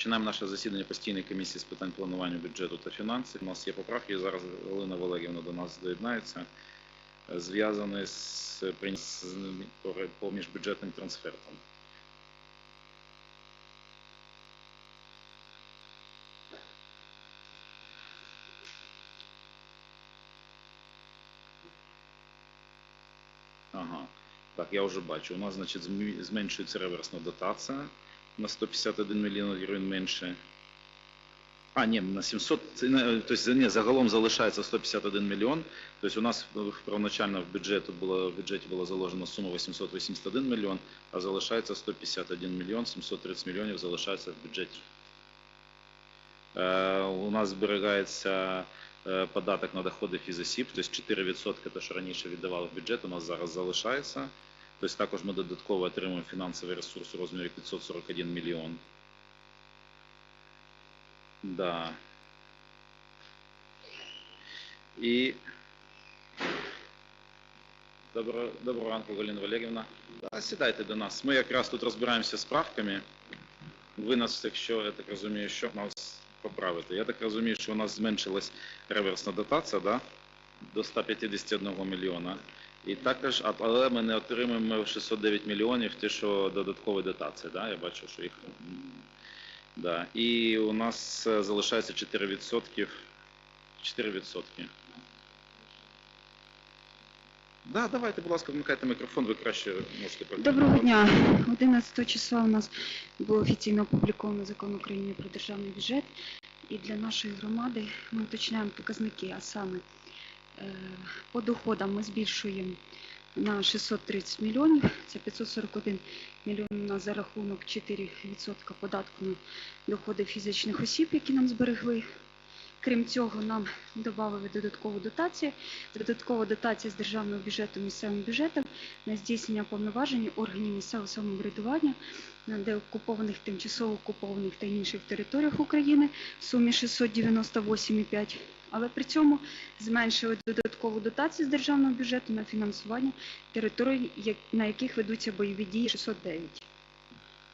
Починаємо наше засідання постійної комісії з питань планування бюджету та фінансів. У нас є поправки. Зараз Галина Валерівна до нас доєднається. Зв'язані з, по- міжбюджетним трансфертам. Ага. Так, я вже бачу. У нас, значить, зменшується реверсна дотація на 151 мільйон гривень менше. А, ні, на 700, це не- тобто, ні, загалом залишається 151 мільйон. Тобто у нас первоначально в бюджеті було, в бюджеті була заложена сума 881 мільйон, а залишається 151 мільйон, 730 мільйонів залишається в бюджеті. Е, у нас зберігається е, податок на доходи фізосіб, тобто 4% те, що раніше віддавали в бюджет, у нас зараз залишається. Тобто також ми додатково отримуємо фінансовий ресурс у розмірі 541 мільйон. Да. І Добро, доброго ранку, Галина Валерівна. Да, сідайте до нас. Ми якраз тут розбираємося з правками. Ви нас, якщо я так розумію, що нас поправити. Я так розумію, що у нас зменшилась реверсна дотація да? до 151 мільйона. І також, але ми не отримуємо 609 мільйонів, ті, що додаткові дотації. Да? Я бачу, що їх. Да. І у нас е, залишається 4%. 4%. Да, давайте, будь ласка, вмикайте мікрофон, ви краще можете Доброго дня. 11 числа у нас було офіційно опубліковано закон України про державний бюджет. І для нашої громади ми уточняємо показники, а саме по доходам ми збільшуємо на 630 мільйонів, це 541 мільйон у нас за рахунок 4% податку на доходи фізичних осіб, які нам зберегли. Крім цього, нам додали додаткову дотацію. Додаткова дотація з державного бюджету місцевим бюджетом на здійснення повноважень органів місцевого самоврядування на деокупованих, тимчасово окупованих та інших територіях України в сумі 698,5. Але при цьому зменшили додаткову дотацію з державного бюджету на фінансування територій, на яких ведуться бойові дії 609.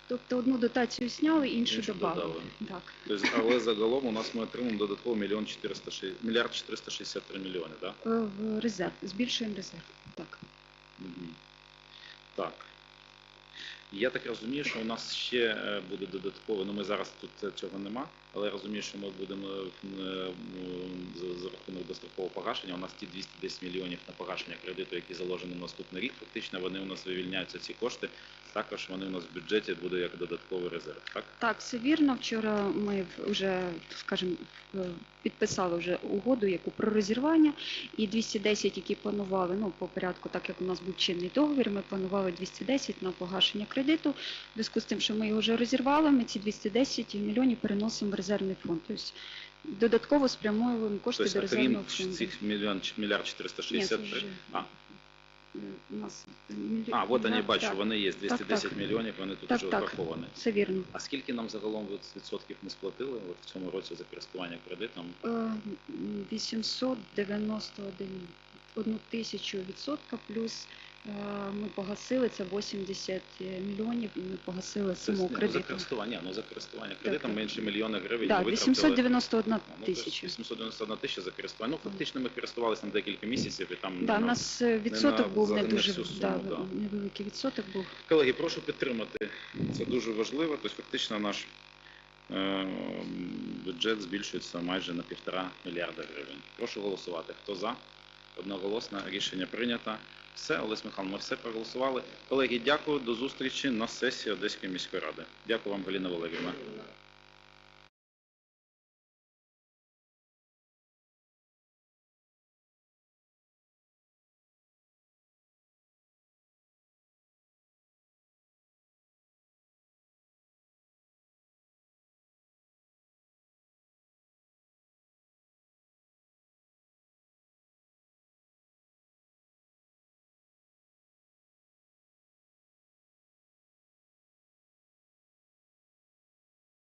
Тобто одну дотацію зняли, іншу Іншу додали. Так. Тобто, але загалом у нас ми отримаємо додатково мільйон 406, мільярд 463 мільйони, так? Е, В резерв, збільшуємо резерв. Так. Мгм. Так. Я так розумію, що у нас ще е, буде додатково, ну ми зараз тут е, цього нема, але я розумію, що ми будемо е, за рахунок дострокового погашення. У нас ті 210 мільйонів на погашення кредиту, які заложені на наступний рік, фактично вони у нас вивільняються ці кошти. Також вони у нас в бюджеті буде як додатковий резерв. Так? Так, все вірно. Вчора ми вже, скажімо, підписали вже угоду, яку про розірвання, і 210, які планували, ну, по порядку, так як у нас був чинний договір, ми планували 210 на погашення кредиту. В зв'язку з тим, що ми його вже розірвали, ми ці 210 мільйонів переносимо в резервний фонд. Тобто додатково спрямовуємо кошти до Тобто, резервного крім фонду. цих мільйон, мільярд Ні, це вже, А, у нас мільйон. а, от вони бачу, так, вони є 210 так. мільйонів, вони тут Так, вже так. враховані. Все вірно. А скільки нам загалом відсотків ми сплатили от в цьому році за користування кредитом? Е, 891 одну тисячу відсотка, плюс е, ми погасили це 80 мільйонів, і ми погасили Тобто, за кредиту. користування, ну за користування кредитом так. менше мільйона гривень. Так, 891 А, ну, тисяча. 891 тисяча за користування. Ну, фактично ми користувалися на декілька місяців і там. Да, у ну, нас е, відсоток на- був не не дуже суму, да, да. невеликий відсоток був. Колеги, прошу підтримати. Це дуже важливо. Тобто фактично наш е, бюджет збільшується майже на півтора мільярда гривень. Прошу голосувати. Хто за? Одноголосно рішення прийнято. Все, Олесь Михайлович, ми все проголосували. Колеги, дякую. До зустрічі на сесії Одеської міської ради. Дякую вам, Галіна Валерівна.